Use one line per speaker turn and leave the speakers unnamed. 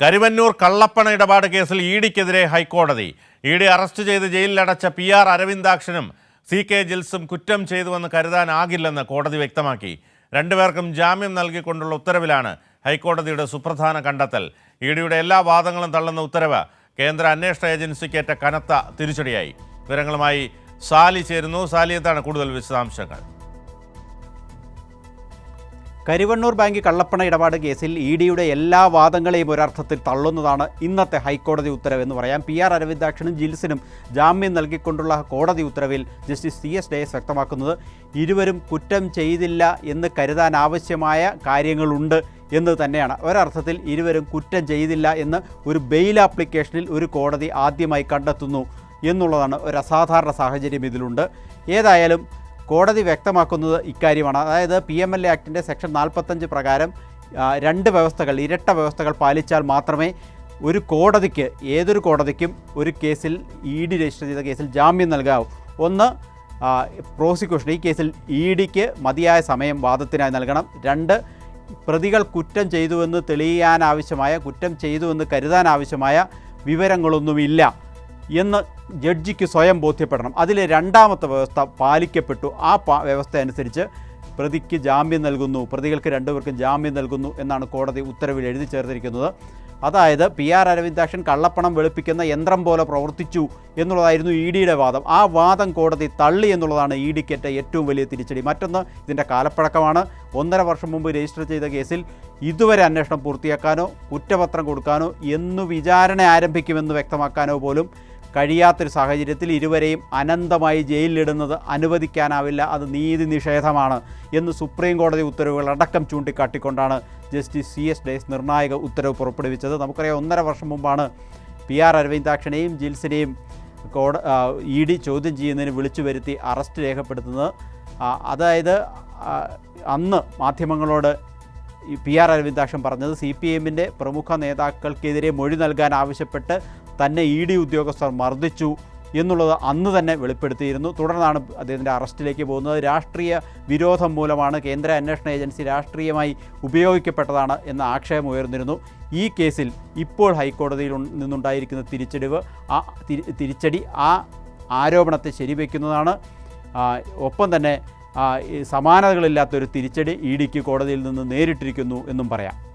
കരുവന്നൂർ കള്ളപ്പണ ഇടപാട് കേസിൽ ഇ ഡിക്കെതിരെ ഹൈക്കോടതി. ഇ ഡി അറസ്റ്റ് ചെയ്ത് ജയിലിലടച്ച പി ആർ അരവിന്ദാക്ഷനും സി കെ ജിൽസും കുറ്റം ചെയ്തുവെന്ന് കരുതാനാകില്ലെന്ന് കോടതി വ്യക്തമാക്കി. രണ്ടുപേർക്കും ജാമ്യം നൽകിക്കൊണ്ടുള്ള ഉത്തരവിലാണ് ഹൈക്കോടതിയുടെ സുപ്രധാന കണ്ടെത്തൽ. ഇ ഡിയുടെ എല്ലാ വാദങ്ങളും തള്ളുന്ന ഉത്തരവ് കേന്ദ്ര അന്വേഷണ ഏജൻസിക്കേറ്റ കനത്ത തിരിച്ചടിയായി. വിവരങ്ങളുമായി സാലി ചേരുന്നു. സാലി എന്താണ് കൂടുതൽ വിശദാംശങ്ങൾ?
കരുവണ്ണൂർ ബാങ്ക് കള്ളപ്പണ ഇടപാട് കേസിൽ ഇ ഡിയുടെ എല്ലാ വാദങ്ങളെയും ഒരർത്ഥത്തിൽ തള്ളുന്നതാണ് ഇന്നത്തെ ഹൈക്കോടതി ഉത്തരവെന്ന് പറയാം. പി ആർ അരവിന്ദാക്ഷനും ജിൽസിനും ജാമ്യം നൽകിക്കൊണ്ടുള്ള കോടതി ഉത്തരവിൽ ജസ്റ്റിസ് സി എസ് ഡേയസ് വ്യക്തമാക്കുന്നത് ഇരുവരും കുറ്റം ചെയ്തില്ല എന്ന് കരുതാൻ ആവശ്യമായ കാര്യങ്ങളുണ്ട് എന്ന് തന്നെയാണ്. ഒരർത്ഥത്തിൽ ഇരുവരും കുറ്റം ചെയ്തില്ല എന്ന് ഒരു ബെയിൽ ആപ്ലിക്കേഷനിൽ ഒരു കോടതി ആദ്യമായി കണ്ടെത്തുന്നു എന്നുള്ളതാണ് ഒരു അസാധാരണ സാഹചര്യം ഇതിലുണ്ട്. ഏതായാലും കോടതി വ്യക്തമാക്കുന്നത് ഇക്കാര്യമാണ്. അതായത് പി എം എൽ എ ആക്ടിന്റെ സെക്ഷൻ നാൽപ്പത്തഞ്ച് പ്രകാരം രണ്ട് വ്യവസ്ഥകൾ ഇരട്ട വ്യവസ്ഥകൾ പാലിച്ചാൽ മാത്രമേ ഒരു കോടതിക്ക് ഏതൊരു കോടതിക്കും ഒരു കേസിൽ ഇ ഡി രജിസ്റ്റർ ചെയ്ത കേസിൽ ജാമ്യം നൽകാവൂ. ഒന്ന് പ്രോസിക്യൂഷൻ ഈ കേസിൽ ഇ ഡിക്ക് മതിയായ സമയം വാദത്തിനായി നൽകണം. രണ്ട് പ്രതികൾ കുറ്റം ചെയ്തുവെന്ന് തെളിയാനാവശ്യമായ കുറ്റം ചെയ്തുവെന്ന് കരുതാനാവശ്യമായ വിവരങ്ങളൊന്നുമില്ല എന്ന് ജഡ്ജിക്ക് സ്വയം ബോധ്യപ്പെടണം. അതിലെ രണ്ടാമത്തെ വ്യവസ്ഥ പാലിക്കപ്പെട്ടു. ആ വ്യവസ്ഥ അനുസരിച്ച് പ്രതിക്ക് ജാമ്യം നൽകുന്നു. പ്രതികൾക്ക് രണ്ടുപേർക്കും ജാമ്യം നൽകുന്നു എന്നാണ് കോടതി ഉത്തരവിൽ എഴുതി ചേർത്തിരിക്കുന്നത്. അതായത് പി ആർ അരവിന്ദാക്ഷൻ കള്ളപ്പണം വെളുപ്പിക്കുന്ന യന്ത്രം പോലെ പ്രവർത്തിച്ചു എന്നുള്ളതായിരുന്നു ഇ ഡിയുടെ വാദം. ആ വാദം കോടതി തള്ളി എന്നുള്ളതാണ് ഇ ഡിക്കേറ്റ ഏറ്റവും വലിയ തിരിച്ചടി. മറ്റൊന്ന് ഇതിന്റെ കാലപ്പഴക്കമാണ്. ഒന്നര വർഷം മുമ്പ് രജിസ്റ്റർ ചെയ്ത കേസിൽ ഇതുവരെ അന്വേഷണം പൂർത്തിയാക്കാനോ കുറ്റപത്രം കൊടുക്കാനോ എന്നു വിചാരണ ആരംഭിക്കുമെന്ന് വ്യക്തമാക്കാനോ പോലും കഴിയാത്തൊരു സാഹചര്യത്തിൽ ഇരുവരെയും അനന്തമായി ജയിലിലിടുന്നത് അനുവദിക്കാനാവില്ല. അത് നീതി നിഷേധമാണ് എന്ന് സുപ്രീം കോടതി ഉത്തരവുകൾ ഉത്തരവുകളടക്കം ചൂണ്ടിക്കാട്ടിക്കൊണ്ടാണ് ജസ്റ്റിസ് സി എസ് ഡേസ് നിർണായക ഉത്തരവ് പുറപ്പെടുവിച്ചത്. നമുക്കറിയാം ഒന്നര വർഷം മുമ്പാണ് പി ആർ അരവിന്ദാക്ഷനെയും ജിൽസിനെയും കോട ഇ ഡി ചോദ്യം ചെയ്യുന്നതിന് വിളിച്ചു വരുത്തി അറസ്റ്റ് രേഖപ്പെടുത്തുന്നത്. അതായത് അന്ന് മാധ്യമങ്ങളോട് പി ആർ അരവിന്ദാക്ഷൻ പറഞ്ഞത് സി പി എമ്മിന്റെ പ്രമുഖ നേതാക്കൾക്കെതിരെ മൊഴി നൽകാൻ ആവശ്യപ്പെട്ട് തന്നെ ഇ ഡി ഉദ്യോഗസ്ഥർ മർദ്ദിച്ചു എന്നുള്ളത് അന്ന് തന്നെ വെളിപ്പെടുത്തിയിരുന്നു. തുടർന്നാണ് അദ്ദേഹത്തിന്റെ അറസ്റ്റിലേക്ക് പോകുന്നത്. രാഷ്ട്രീയ വിരോധം മൂലമാണ് കേന്ദ്ര അന്വേഷണ ഏജൻസി രാഷ്ട്രീയമായി ഉപയോഗിക്കപ്പെട്ടതാണ് എന്ന ആക്ഷേപം ഉയർന്നിരുന്നു. ഈ കേസിൽ ഇപ്പോൾ ഹൈക്കോടതിയിൽ നിന്നുണ്ടായിരിക്കുന്ന തിരിച്ചടിവ് ആ തിരി- തിരിച്ചടി ആ ആരോപണത്തെ ശരിവെക്കുന്നതാണ്. ഒപ്പം തന്നെ സമാനതകളില്ലാത്തൊരു തിരിച്ചടി ഇ ഡിക്ക് കോടതിയിൽ നിന്ന് നേരിട്ടിരിക്കുന്നു എന്നും പറയാം.